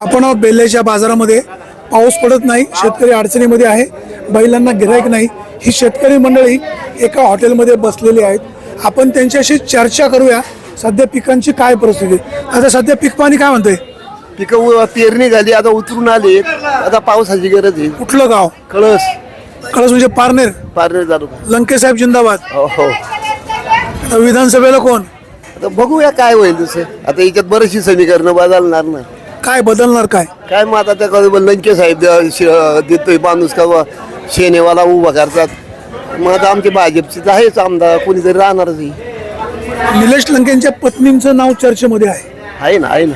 आपण बेल्ल्याच्या बाजारामध्ये पाऊस पडत नाही शेतकरी अडचणीमध्ये आहे बैलांना गिराईक नाही. ही शेतकरी मंडळी एका हॉटेलमध्ये बसलेली आहेत. आपण त्यांच्याशी चर्चा करूया सध्या पिकांची काय परिस्थिती. आता सध्या पीक पाणी काय म्हणतंय? पिकं पेरणी झाली आता उतरून आली. आता पावसाची गरज आहे. कुठलं गाव? कळस. कळस म्हणजे पारनेर? पारनेर झालो लंके साहेब जिंदाबाद. हो हो. आता विधानसभेला कोण? आता बघूया काय होईल दुसरं. आता याच्यात बरेचशी समीकरणं बदलणार ना. काय बदलणार काय? काय मग आता त्या कधी लंके साहेब द- श- देतोय माणूस का बा शेनेवाला उभा करतात. मग आता आमचे भाजपचे आहेच आमदार कोणीतरी राहणारच आहे. निलेश लंकेंच्या पत्नींचं नाव चर्चेमध्ये आहे. आहे ना आहे ना.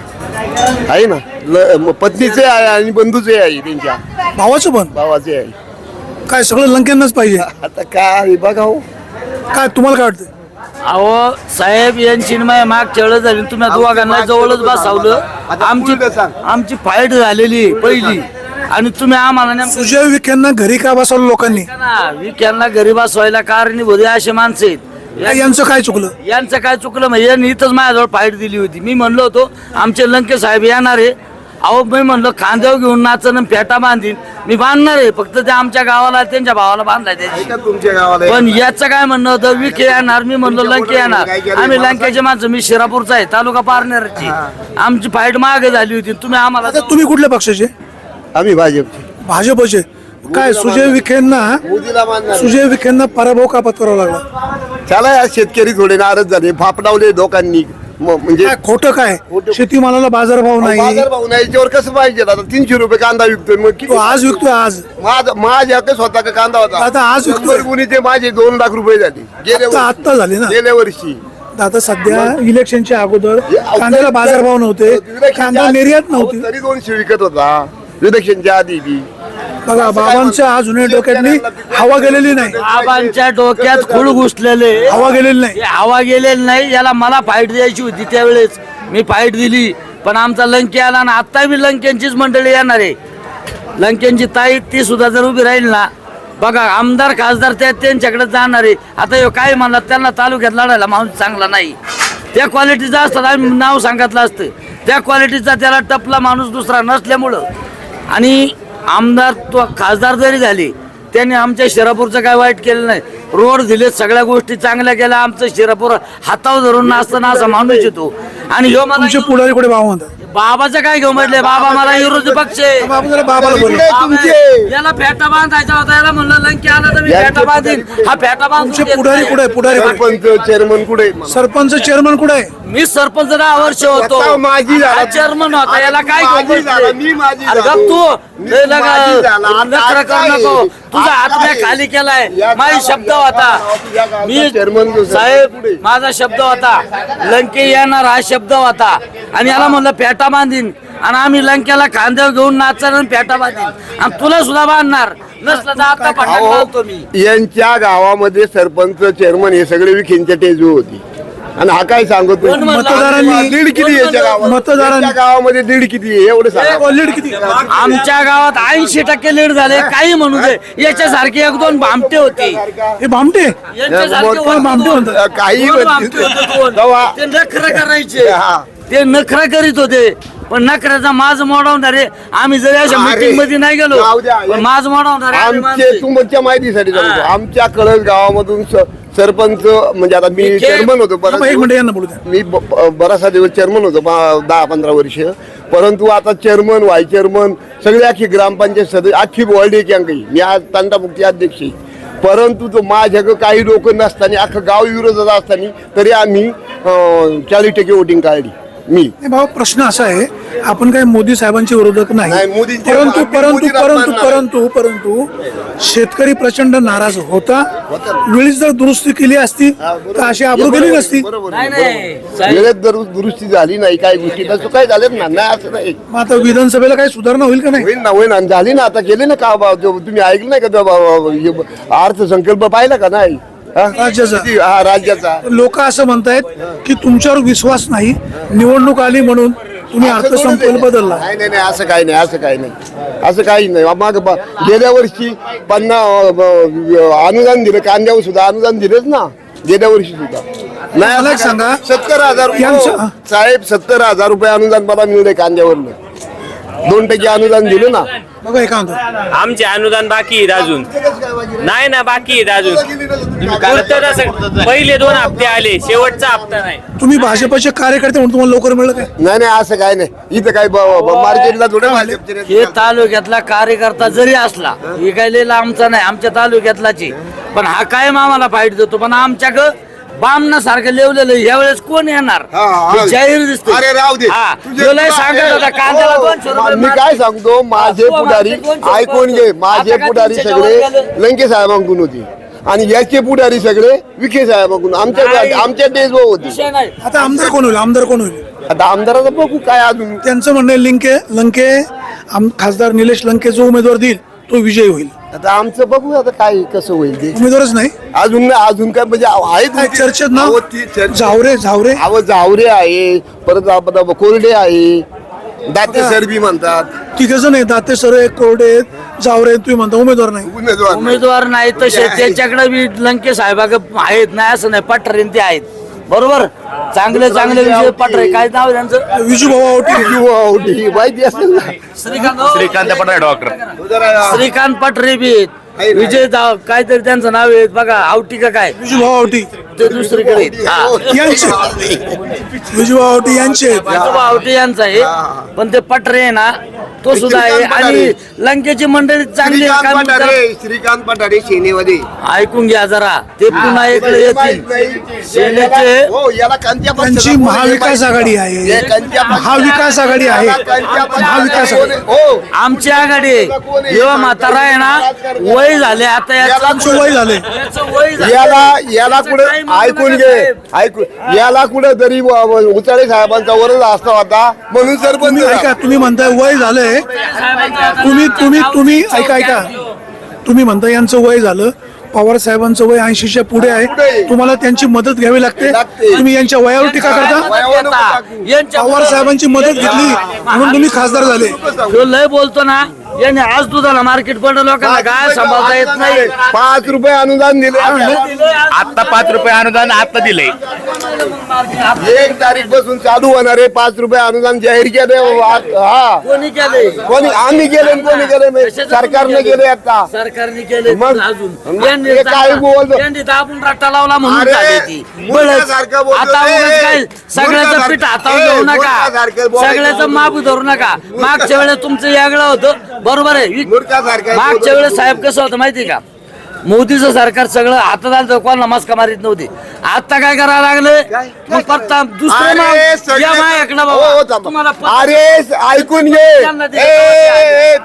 आहे ना. ल- म- पत्नीचे आहे आणि बंधूचे आहे त्यांच्या. भावाचं पण? भावाचे आहे. काय सगळं लंकेंनाच पाहिजे? आता काय बघा हो. काय तुम्हाला काय वाटतं अहो साहेब यांची न माझ्या माग चळ झाली तुम्ही दोघांना जवळच बसवलं. आमची आमची फाईट झालेली आहे पहिली. आणि तुम्ही आम्हाला नेमकं सुजय विखेंना घरी का बसवलं लोकांनी? ना विक्यांना गरीब व्हायला कारणीभूत आहे असे माणसं आहेत. काय यांचं काय चुकलं? यांचं काय चुकलं? म्हणजे यांनी इथंच माझ्याजवळ फाईट दिली होती. मी म्हणलो होतो आमचे लंके साहेब येणार आहे. अहो मी म्हणलो खांद्यावर घेऊन नाचन आणि फेटा बांधीन. मी बांधणार आहे फक्त ते आमच्या गावाला त्यांच्या भावाला बांधलाय त्याची. तुमच्या गावाला पण याचं काय म्हणणं होतं विखे येणार मी म्हणलो लंके येणार. आम्ही लंकेचे माणसं मी शिरापूरचा आहे तालुका पारनेरची. आमची फाईट मागे झाली होती तुम्ही आम्हाला आता तुम्ही कुठल्या पक्षाचे? आम्ही भाजपचे. भाजपचे. काय सुजय विखेंना मोदीला मानणार. सुजय विखेंना पराभव का पत्करावा लागला? त्याला या शेतकरी थोडे नाराज झाले फापडावले लोकांनी म- म्हणजे काय खोटं काय? खोटं. शेतीमालाला बाजारभाव नाही. बाजार भाव नाही याच्यावर कसं पाहिजे? आता तीनशे रुपये कांदा विकतोय मग तो किती आज विकतोय आज. माझ माझ्या का स्वतः का कांदा होता? आता आज विकतोय. शंभर गुणीचे माझे दोन लाख रुपये झाले. गेल्या आता वर्षी. आत्ता झाले ना? गेल्या वर्षी. आता सध्या इलेक्शनच्या अगोदर कांद्याला बाजारभाव नव्हते. कांदा निर्यात नव्हती. तरी दोनशे विकत होता. विलक्षणच्या आधी बी. बघा बाबांच्या अजूनही डोक्यातली हवा गेलेली नाही. आबांच्या डोक्यात खुळ घुसलेले. हवा गेलेली नाही. हे हवा गेलेली नाही याला मला फाईट द्यायची होती त्यावेळेस. मी फाईट दिली. पण आमचा लंके आला ना आता मी लंकेंचीच मंडळी येणार आहे. लंकेंची ताई ती सुद्धा जर उभी राहील ना बघा आमदार खासदार त्या त्यांच्याकडे जाणार आहे. आता ह्यो काय म्हणला त्यांना तालुक्यात लढायला माणूस चांगला नाही. त्या क्वालिटीचा असतात आम्ही नाव सांगितलं असतं. त्या क्वालिटीचा त्याला टपला माणूस दुसरा नसल्यामुळं. आणि आमदार तो खासदार जरी झाले त्यांनी आमच्या शिरापूरचं काय वाईट केलं नाही. रोड दिले सगळ्या गोष्टी चांगल्या केल्या आमचं शिरापूर हातावर धरून नाचताना असा माणूस येतो. आणि ह्यो मला तुमचे पुढारी कुठे भाव म्हणतात? बाबाचं काय घेऊ म्हटले बाबा मला विरोधी पक्ष आहे. बाबा जरा बाबाला बोला कुठे तुमचे याला फेटा बांधायचा होता याला म्हणलं लंकी आला तर मी यांचे फेटा बांधीन हा फेटा बांधून तुमचे पुढारी. कुठे आहे? पुढारी कुठे आहे? सरपंच चेअरमन कुठे आहेत? सरपंच चेअरमन कुठे आहे मी सरपंच दहा वर्ष होतो माझी झाला. चेअरमन होता याला काय माझी झाला? मी माझी अरे झालो. गप तू मी लय लगा- माझी झाला. आता नखरा करू काय? नको तुझा आता आत्म्या काय? खाली केलाय. माझा शब्द होता. मी साहेब. माझा शब्द होता. लंके येणार हा शब्द होता. आणि याला म्हणलं फेटा बांधीन. आणि आम्ही लंकेला खांद्यावर घेऊन नाचणार आणि फेटा बांधीन. आणि तुला सुद्धा बांधणार. यांच्या गावामध्ये सरपंच चेअरमन हे सगळे विखेंच्या टेजू होती. आणि हा काय सांगतो? मतदारांनी- दीड किती याच्या गावात? यांच्या गावामध्ये दीड किती आहे? एवढं सांगा. लीड किती? आमच्या गावात ऐंशी टक्के लीड झाले काही म्हणू दे. याच्यासारखे एक दोन भामटे होते. हे भामटे? यांच्यासारखे भामटे म्हणतात. काही दोन म्हणतील. भामटे होते दोन. तेव्हा- ते नखरं करायचे. हा. ते नखरा करीत होते. पण नखऱ्याचा माज मोडवणारे आम्ही जरी अशा अरे, मीटिंगमध्ये नाही गेलो जाऊ द्या. पण माज मोडवणारे आम्ही आमचे माणसं आहे. तुमच्या माहितीसाठी सांगतो हा. आमच्या कळस गावामधून स- सरपंच म्हणजे आता मी चेअरमन होतो थांबा, एक बराच मिनिट यांना बोलू द्या मी ब- ब- बराचसा दिवस चेअरमन होतो पा- दहा पंधरा वर्ष परंतु आता चेअरमन व्हाईस चेअरमन सगळे अख्खी ग्रामपंचायत सदस्य अख्खी बॉल्ड एक काही मी आज तांडामुक्ती अध्यक्ष आहे. परंतु तो माझ्याकडे काही लोक नसताना अख्खं गाव विरोधात असताना तरी आम्ही चाळीस टक्के वोटिंग काढली मी. नाही भाऊ प्रश्न असा आहे आपण काही मोदी साहेबांचे विरोधक नाही. परंतु परंतु परंतु. परंतु परंतु शेतकरी प्रचंड नाराज होता. वेळीच जर दुरुस्ती केली असती तर अशी आबरू गेली नसती. वेळेत जर दुरुस्ती झाली नाही काही गोष्टी तर काय झालेत ना? नाही असं नाही. मग आता विधानसभेला काही सुधारणा होईल का नाही? होईल ना होईल ना. झाली ना आता केले ना का? तुम्ही ऐकलं नाही का? हे अर्थसंकल्प पाहिला का? नाही? राज्याचा. हा राज्याचा. लोक असं म्हणतायत की तुमच्यावर विश्वास नाही निवडणूक आली म्हणून तुम्ही अर्थसंकल्प. बदलला. नाही नाही नाही असं काही नाही असं काही नाही. असं काही नाही. मग ब- गेल्या वर्षी पन्नास अनुदान दिलं कांद्यावर सुद्धा अनुदान दिलंच ना गेल्या वर्षी सुद्धा. नाही मला असं एक सांगा. सत्तर हजार यांचं- हो, साहेब सत्तर हजार रुपये अनुदान मला मिळले कांद्यावरनं. दोन टक्के अनुदान दिलं ना? बघा एका म्हणतो आमचे अनुदान बाकी आहेत अजून. नाही ना बाकी आहेत अजून. तसं पहिले दोन हप्ते आले शेवटचा हप्ता नाही. तुम्ही भाजपचे कार्यकर्ते म्हणून तुम्हाला लवकर मिळलं काय? नाही नाही असं काय नाही. इथं काय मार्केटला थोडं हे तालुक्यातला कार्यकर्ता जरी असला हे काय लय आमचा नाही आमच्या तालुक्यातलाची. पण हा कायम आम्हाला फाईट देतो. पण आमच्याकडं बामना सारखं लेवलेलं यावेळेस कोण येणार? हा, हा. हे. जाहीर दिसते अरे राहू दे. तुझे- लय सांगत होता कांद्याला हो, दोनशे रुपये मी काय सांगतो? माझे हो, पुढारी ऐकून घे. माझे आता काय पुढारी सगळे गेलं? लंके साहेबांकडून होते. आणि याचे पुढारी सगळे विखे साहेबांकडून. नाही. आमच्या आमच्या देशभाऊ होते. विषय नाही. आता आमदार कोण होईल? आमदार कोण होईल? आता आमदाराचं बघू काय अजून. त्यांचं म्हणणं आहे, लिंके लंके आम खासदार निलेश लंके जो उमेदवार देईल तो विजयी होईल. आता आमचं बघू आता काय कसं होईल ते. उमेदवारच नाही? अजून नाही, अजून काय म्हणजे आहेत काय चर्चेत ना? अहो, ती चर्चा- झावरे झावरे अहो जावरे आहे परत आपण कोरडे आहे. दाते सरबी म्हणतात. तिघ जण आहे दाते सर आहे कोरडे आहेत जावरे आहेत, तुम्ही म्हणता उमेदवार नाही. उमेदवार उमेदवार नाही तसे त्याच्याकडे बी लंके साहेबाग आहेत नाही असं नाही पटरे ते आहेत. बरोबर? चांगले चांगले विजय पटरे काय नाव आहे त्यांचं? विजू भाऊ आवटी. किंवा औटी माहिती असेल ना. श्रीकांत श्रीकांत पठारे डॉक्टर. श्रीकांत पटरे बी आहेत. विजय दाव काहीतरी त्यांचं नाव आहे बघा आवटी का काय? विजू भाऊ आवटी. ते दुसरीकडे आहेत. हा. यांचे. विजू भाऊ आवटी यांचे आहेत. आजोबा आवटे यांचा आहे. पण ते पटरे आहे ना तो सुद्धा आहे. श्रीकांत आणि पठारे. लंकेची मंडळी चांगली आहे. श्रीकांत कारण पठारे श्रीकांत पठारे सेनेमध्ये. ऐकून घ्या जरा. ते पुन्हा इकडे येतील. सेनेचे हो याला त्यांची महाविकास आघाडी आहे. महाविकास आघाडी आहे. महाविकास आघाडी. हो. आमची आघाडी आहे. जेव्हा म्हातारा आहे ना वय झाले आता याचं आमचं वय झाले. याचं वय झालं. याला याला कुठं? ऐकून घे. साहेब. ऐकून याला कुठं तरी उचाळे साहेबांचा वरद असता होता म्हणून सरपंच तुम्ही ऐका तुम्ही म्हणताय वय झालंय. तुम्ही तुम्ही तुम्ही ऐका ऐका. तुम्ही म्हणता यांचं वय झालं. पवार साहेबांचं वय ऐंशीच्या पुढे आहे. तुम्हाला त्यांची मदत घ्यावी लागते. लागते. तुम्ही यांच्या वयावर टीका करता. पवार साहेबांची मदत घेतली म्हणून तुम्ही खासदार झाले. तो लय बोलतो ना. याने आज दुधाला मार्केट पडलं लोकांना काय सांभाळता येत नाही. पाच रुपये अनुदान दिले आता पाच रुपये अनुदान आता दिले एक तारीखपासून चालू होणार आहे. पाच रुपये अनुदान जाहीर केले हा. कोणी केले कोणी आम्ही आणि कोणी गेले नाही सरकारने गेले आता. सरकारने केले मग? अजून. मग यांनी हे काय बोलतो? यांनी दाबून रट्टा लावला म्हणून अरे, झाली ती. मूर्खासारखं बोलतो. आता उगाच काय? सगळ्याचं मूर्खासारखं- पीठ हातावर ए, घेऊ नका मूर्खासारखं बोलायचं. सगळ्याचं माप धरू नका. मागच्या वेळेस तुमचं यागळं होतं. बरोबर आहे मागच्या. वेळेस साहेब कसं होतं माहिती का मोदीचं सरकार सगळं हातात आलं तर कोणाला मस्का मारित नव्हती. आता काय करायला लागले? पत्ता दुसरं अरे, हो, हो, अरे ऐकून घे. हे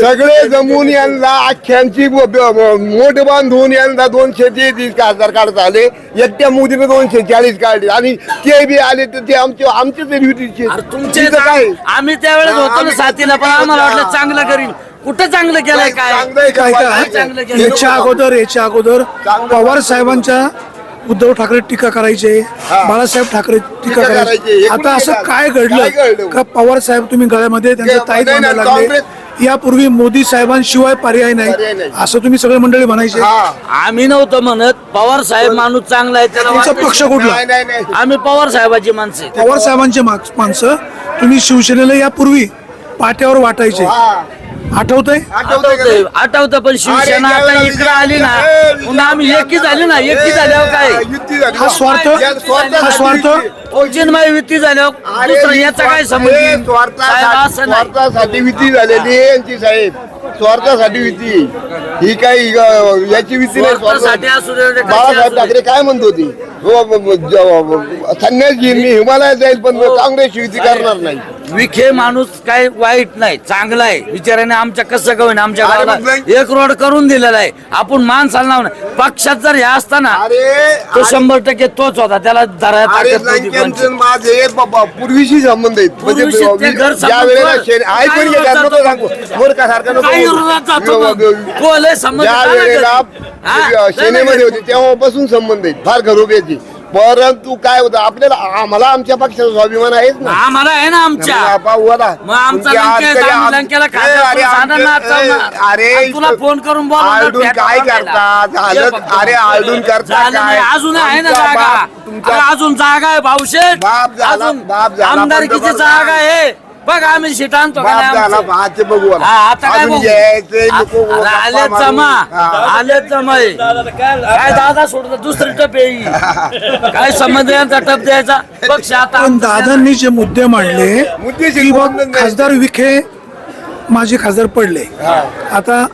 सगळे जमून यांना अख्ख्यांची मोठ बांधून यांना दोनशे तेहतीस खासदार काढत आले. एकट्या मोदीने दोनशे चाळीस काढले. आणि ते बी आले तर ते आमचे आमचे तरी तुमचे काय? आम्ही त्यावेळेस होतो साथीला पण आम्हाला वाटलं चांगलं करीन. कुठं चांगलं केलंय काय चांगलं आहे का? काय आहे? चांगलं केलं. याच्या अगोदर याच्या अगोदर पवार साहेबांच्या उद्धव ठाकरे टीका करायचे बाळासाहेब ठाकरे टीका टीका करायचे. करायचे आता असं काय काय घडलं? घडलं का पवार साहेब तुम्ही गळ्यामध्ये त्यांच्या नाही, ताईत नाही, बांधायला लागले काँग्रेस- यापूर्वी मोदी साहेबांशिवाय पर्याय पर्याय नाही नाही. असं तुम्ही सगळे मंडळी म्हणायचे हा आम्ही नव्हतं म्हणत पवार साहेब माणूस चांगला आहे त्याला तुमचा पक्ष कुठला नाही नाही नाही आम्ही पवार साहेबाची माणसं आहे. पवार साहेबांचे माग- माणसं तुम्ही शिवसेनेला यापूर्वी पाट्यावर वाटायचे हा. आठवतंय? नाही? आठवतं पण शिवसेना आता इकडे आली ना पुन्हा आम्ही एकी झाली ना एकी झाल्यावर काय? युती झाली. हा स्वार्थ? हा स्वार्थ. चिन्मय युती झाल्यावर दुसरं याचा काय संबंध? हे साहेब, स्वार्थासाठी असं नाही. स्वार्थासाठी विधी झालेली आहे यांची साहेब. स्वार्थासाठी विधी ही काही अ, याची विधी नाही स्वार्थासाठी असू दे, बाळासाहेब दे. ठाकरे काय म्हणत होती? हो, ब- ब- ज- संन्यास घेईन मी हिमालयात जाईल पण काँग्रेस युती करणार नाही. विखे माणूस काय वाईट नाही चांगला आहे. विचाराने आमच्या कसं करून आमच्या अरे गावाला नाही. एक रोड करून दिलेला आहे. आपण मान चालणार नाही. पक्षात जर हे असताना अरे तो शंभर टक्के तोच होता. त्याला धरायला अरे ताकद नव्हती. कोणची. माझे बाबा पूर्वीशी संबंध आहेत म्हणजे पूर्वीशी ते घर ज्या वेळेला शेण- काय नको नको. विरोधात जातो मग. ज्या कोण आहे संबंध काय वेळेला हा? होते तेव्हापासून संबंध आहेत फार घरोब्याची परंतु काय होतं आपल्याला आम्हाला आमच्या पक्षाचा स्वाभिमान आहेच ना आम्हाला आहे ना आमच्या. मग आमचा तुमच्या आम्ही लंकेला ए, अरे. ए, अरे आणि तुला फोन करून बोलवलं, आरडून काय. करता ये झालं फक्त. अरे आरडून करता झालं नाही, काय अजून आहे ना तुमचा जागा बाप- तुमचा अरे, अजून जागा आहे भाऊशेठ बाप झाला- बाप झाला, आमदारकीची. जागा आहे बघ आम्ही सीट आणतो का बाप नाही झाला आमचं? पाहते बघू आता. हा, आता काय अजून बघू? यायचे नको अरे गप्पा आलेच मारू. जमा. आलेच जमा आहे. काय दादा सोडत दुसरी टप येईल काय संबंध यांचा टप द्यायचा पक्ष आता पण दादांनी जे मुद्दे मांडले मुद्दे की बघ शिकवून नाही. खासदार विखे माजी खासदार पडले आता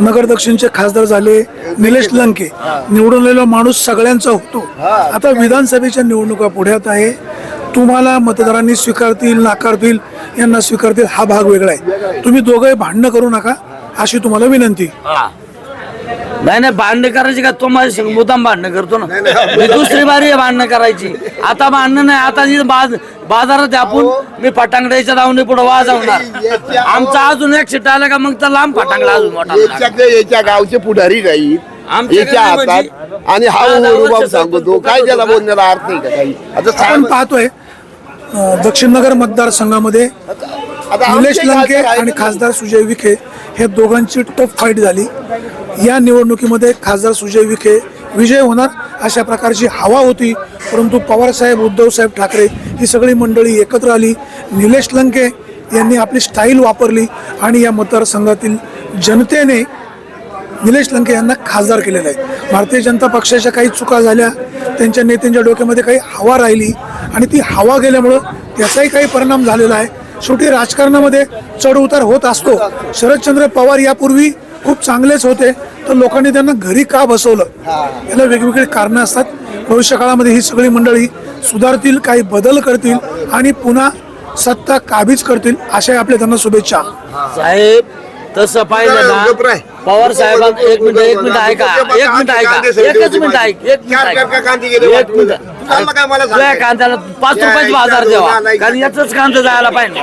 नगर दक्षिणचे खासदार झाले निलेश लंके निवडून माणूस सगळ्यांचा होतो आता विधानसभेच्या निवडणुका पुढ्यात आहे तुम्हाला मतदारांनी स्वीकारतील नाकारतील यांना स्वीकारतील हा भाग वेगळा आहे. तुम्ही दोघंही भांडणं करू नका अशी तुम्हाला विनंती. हा. नाही नाही भांडणं करायची का? तो माझ्या संग मुद्दाम भांडणं करतो ना. मी दुसरी बारी भांडणं करायची. आता भांडणं नाही आता जी बाज बाजारात आपण. मी फटांगड्याच्या दावणी पुढे वाजवणार. आमचा अजून एक सीट आला का मग तर लांब फटांगडा अजून मोठा. याच्या गावचे पुढारी आमच्याकडे याच्या म्हणजे हातात आणि हा दहा- दहा रुबाब वर्ष सांगतो काय त्याला. बोलण्याला अर्थ नाही का काही आता आपण साहेब- पाहतोय अं, दक्षिण नगर मतदारसंघामध्ये आता निलेश लंके खासदार आहेत आणि. खासदार सुजय विखे हे दोघांची टफ फाईट झाली या निवडणुकीमध्ये खासदार सुजय विखे विजय होणार अशा प्रकारची हवा होती परंतु पवारसाहेब उद्धवसाहेब ठाकरे ही सगळी मंडळी एकत्र आली निलेश लंके यांनी आपली स्टाईल वापरली आणि या मतदारसंघातील जनतेने निलेश लंके यांना खासदार केलेलं आहे. भारतीय जनता पक्षाच्या काही चुका झाल्या त्यांच्या नेत्यांच्या डोक्यामध्ये काही हवा राहिली आणि ती हवा गेल्यामुळं त्याचाही काही परिणाम झालेला आहे. शेवटी राजकारणामध्ये चढ उतार होत असतो. शरदचंद्र पवार यापूर्वी खूप चांगलेच होते तर लोकांनी त्यांना घरी का बसवलं? याला वेगवेगळी कारणं असतात. भविष्य काळामध्ये ही सगळी मंडळी सुधारतील काही बदल करतील आणि पुन्हा सत्ता काबीज करतील अशा आपल्या त्यांना शुभेच्छा. साहेब तसं पाहिलं ना. पवार साहेब एक मिनिट एक मिनिट ऐका एक मिनिट ऐका एकच मिनिट ऐक एक मिनिट एक. मिनिट तुझ्या? कांद्याला पाच रुपयाचे बाजार द्यावा कारण याच कांदा जायला पाहिजे.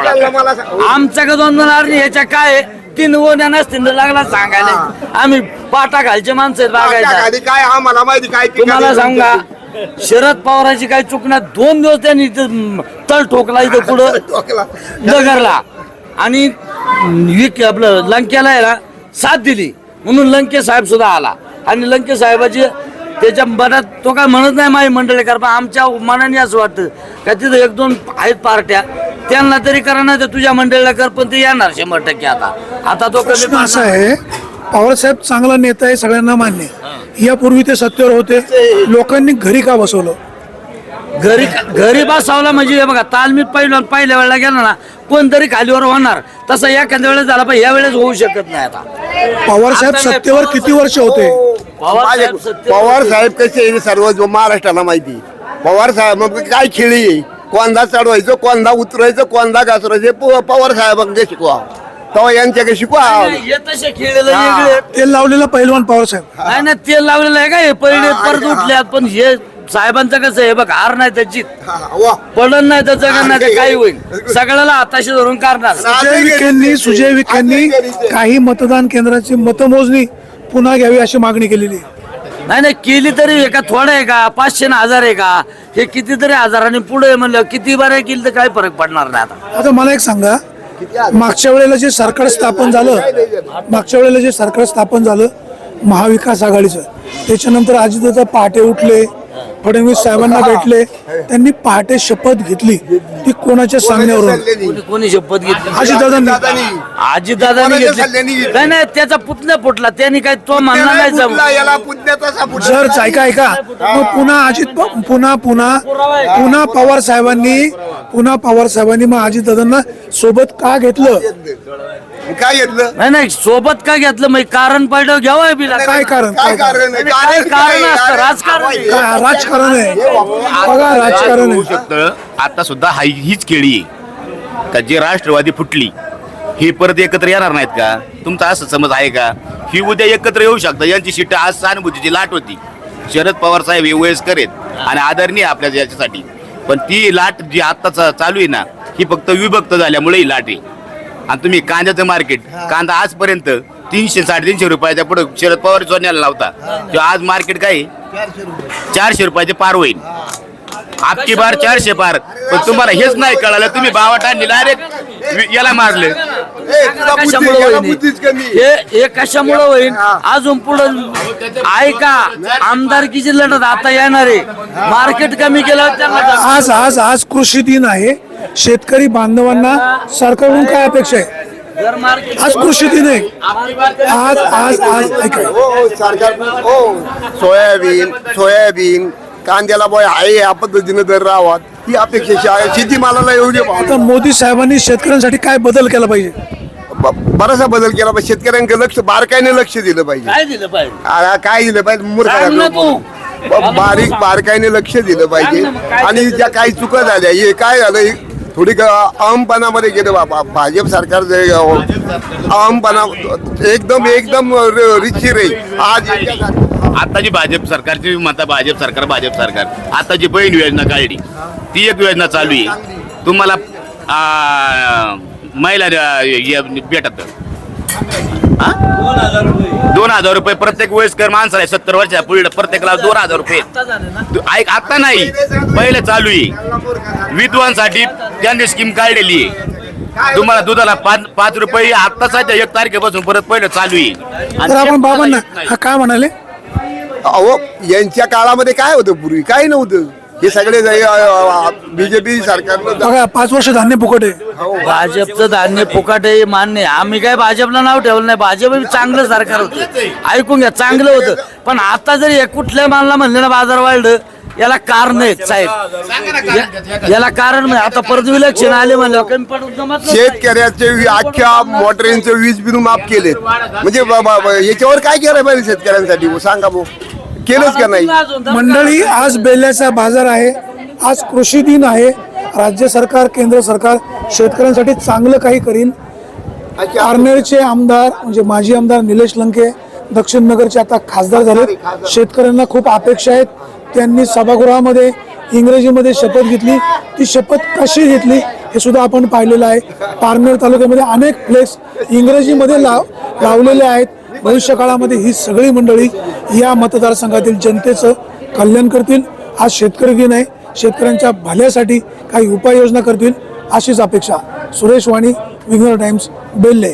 आमच्याकडे दोन आणि याच्या काय? तीन ओण्या नसतील लागला सांगायला आम्ही पाटा घालचे माणसं बागायचा काय आम्हाला माहिती काय तुम्हाला सांगा. शरद पवारांची काही चुकण्यात दोन दिवस त्यांनी तळ ठोकला इथं पुढं. नगरला आणि विक आपलं लंकेला आहे ना साथ दिली. म्हणून लंके साहेब सुद्धा आला. आणि लंके साहेबाची त्याच्या मनात तो काय म्हणत नाही माझी मंडळी कर पण आमच्या मनाने असं वाटतं. का तिथं एक दोन आहेत पार्ट्या. त्यांना तरी करा नाही तर तुझ्या मंडळीला कर पण ते येणार शंभर टक्के आता. आता तो कमी प्रश्न असा आहे पवारसाहेब चांगला नेता आहे सगळ्यांना मान्य. यापूर्वी ते सत्तेवर होते. लोकांनी घरी का बसवलं? घरी घरी बसावला म्हणजे हे बघा तालमीत पहिल्या पहिल्या वेळेला गेला ना कोणतरी खालीवर होणार. तसं एखाद्या वेळेस झाला पण या वेळेस होऊ शकत नाही आता. पवारसाहेब आता नाही, सत्तेवर किती वर्ष होते? पवार साहेब सत्तेवर पवार साहेब कसे आहे हे सर्व जो महाराष्ट्राला माहिती पवार साहेब मग काय खेळी आहे? कोणदा चढवायचं कोणदा उतरायचं कोणदा घासरायचं प- पवार साहेबांकडे शिकवा. तेव्हा यांच्याकडे शिकवा. हे तसे खेळलेलं वेगळे. तेल लावलेला पहिलवान पवारसाहेब नाही ना तेल लावलेलं आहे का? हे पहिले परत उठल्यात पण हे साहेबांचं कसं आहे बघ हार नाही त्याची वा. पडण नाही तर जगन नाही तर काही होईल. सगळ्याला हाताशी धरून करणार सुजय विखेंनी सुजय विखेंनी काही मतदान केंद्राची मतमोजणी पुन्हा घ्यावी अशी मागणी केलेली आहे. नाही नाही केली तरी आहे का थोडं आहे का? पाचशे ना हजार आहे का? हे कितीतरी हजारांनी पुढे म्हणलं किती बरं केली तर काही फरक पडणार नाही आता. आता मला एक सांगा मागच्या वेळेला जे सरकार स्थापन झालं मागच्या वेळेला जे सरकार स्थापन झालं महाविकास आघाडीचं त्याच्यानंतर अजितदादा पहाटे उठले फडणवीस साहेबांना भेटले. त्यांनी पहाटे शपथ घेतली. ती कोणाच्या सांगण्यावरून कोणी कोणी शपथ घेतली? अजितदादांनी आजी दादानी. कोणाच्या घेतली. सल्ल्याने घेतली? नाही नाही त्याचा पुतण्या फुटला. त्यांनी काही तो म्हणला नाही जमू याला. जर ऐका ऐका. मग पुन्हा अजित प- पुन्हा पुन्हा पुन्हा पवार साहेबांनी पुन्हा पवार साहेबांनी मग अजितदादांना सोबत का घेतलं? काय घेतलं? नाही नाही सोबत काय घेतलं? मग कारण पडलं घ्यावं बिला. काय कारण काय काय कारण कारण आहे? काय कारण कारण काय? असतं अरे, राजकारण राजकारण आहे. बघा राजकारण होऊ आहे. शकतं. आता सुद्धा हीच केळी आहे. का जे राष्ट्रवादी फुटली ही परत एकत्र येणार नाहीत का? तुमचा असं समज आहे का? ही उद्या एकत्र येऊ शकतं. यांची शिट्ट आज सहानुभूतीची लाट होती. शरद पवार साहेब हे वयस्कर आहेत आणि आदरणीय आपल्या याच्यासाठी. पण ती लाट जी आत्ताच चालू आहे ना ही फक्त विभक्त झाल्यामुळे ही लाट आहे. आणि तुम्ही कांद्याचं मार्केट कांदा आजपर्यंत तीनशे साडेतीनशे रुपयाच्या पुढे शरद पवार सोन्याला लावता. किंवा आज मार्केट काय आहे? चारशे रुपयाचे पार होईल. आपकी बार चारशे पार. पण तुम्हाला हेच नाही कळालं. तुम्ही बावटा डायरेक्ट याला मारले. हे हे कशामुळे होईल अजून पुढं ऐका आमदारकीची लढत आता येणार आहे. मार्केट कमी केलं आज आज आज कृषी दिन आहे. शेतकरी बांधवांना सरकारकडून काय अपेक्षा आहे? आज कृषी दिन आहे. आज आज आज ऐका. हो हो सरकार हो. सोयाबीन सोयाबीन कांद्याला बॉय आहे या पद्धतीनं दर राहावा ही अपेक्षा आहे. शेतीमालाला एवढे भाव. आता मोदी साहेबांनी शेतकऱ्यांसाठी काय बदल केला पाहिजे? ब- बराचसा बदल केला पाहिजे. शेतकऱ्यांकडे लक्ष बारकाईने लक्ष दिलं पाहिजे. काय दिलं पाहिजे? आ, काय दिलं पाहिजे? सांग ना तू. मूर्ख ब- बारीक बारकाईने लक्ष दिलं पाहिजे. सांग ना मग काय आणि? ज्या काही चुका झाल्या हे काय झालं? हे थोडी ग- अहमपणामध्ये गेलं बाबा भाजप सरकार जे अहमपणा एकदम एकदम र- रितशीर आहे. आज याच्यासाठी- आता जी भाजप सरकारची म्हणता भाजप सरकार भाजप सरकार आता जी बहीण योजना काढली ती एक योजना चालू आहे. तुम्हाला आ, महिला अ, भेटत. हा? दोन हजार रुपये प्रत्येक वयस्कर माणसाला सत्तर वर्षा पुढे प्रत्येकाला दोन हजार रुपये. तू- ऐक आता नाही. पहिले चालू आहे. विद्वांसाठी त्यांनी स्कीम काढलेली आहे. तुम्हाला दुधाला पाच पाच रुपये आता सध्या एक तारखेपासून परत पहिलं चालू आहे. आणि तर आपण ते बाबांना नाही. हा काय म्हणाले? अहो यांच्या काळामध्ये काय होतं पूर्वी? काय नव्हतं? हे सगळे बीजेपी सरकारनं बघा पाच वर्ष धान्य फुकट आहे. भाजपचं धान्य फुकाट आहे मान्य आहे. आम्ही काय भाजपला नाव ठेवलं नाही. भाजप हे चांगलं सरकार होतं. ऐकून घ्या चांगलं होतं. पण आता जरी हे कुठल्या मालला म्हणलं ना बाजार वाढलं याला कारण आहेत साहेब. या- याला कारण नाही आता परत विलक्षण आले म्हणलं कमी पडून जमत नाही. शेतकऱ्याचे वि- अख्ख्या मोटरींचं वीज बिल माफ केलेत. म्हणजे ब- ब- ब- याच्यावर काय केलं पाहिजे शेतकऱ्यांसाठी? सांगा भाऊ. केलंच का नाही? मंडळी आज बेल्याचा बाजार आहे. आज कृषी दिन आहे. राज्य सरकार केंद्र सरकार शेतकऱ्यांसाठी चांगलं काही करीन. पारनेरचे आमदार म्हणजे माजी आमदार निलेश लंके दक्षिण नगरचे आता खासदार झालेत. शेतकऱ्यांना खूप अपेक्षा आहेत. त्यांनी सभागृहामध्ये इंग्रजीमध्ये शपथ घेतली. ती शपथ कशी घेतली हे सुद्धा आपण पाहिलेलं आहे. पारनेर तालुक्यामध्ये अनेक फ्लेक्स इंग्रजीमध्ये लाव लावलेले आहेत. भविष्यकाळामध्ये ही सगळी मंडळी या मतदारसंघातील जनतेचं कल्याण करतील. आज शेतकरी दिन आहे. शेतकऱ्यांच्या भल्यासाठी काही उपाययोजना करतील अशीच अपेक्षा. सुरेश वाणी विंगर टाइम्स बेल्ले.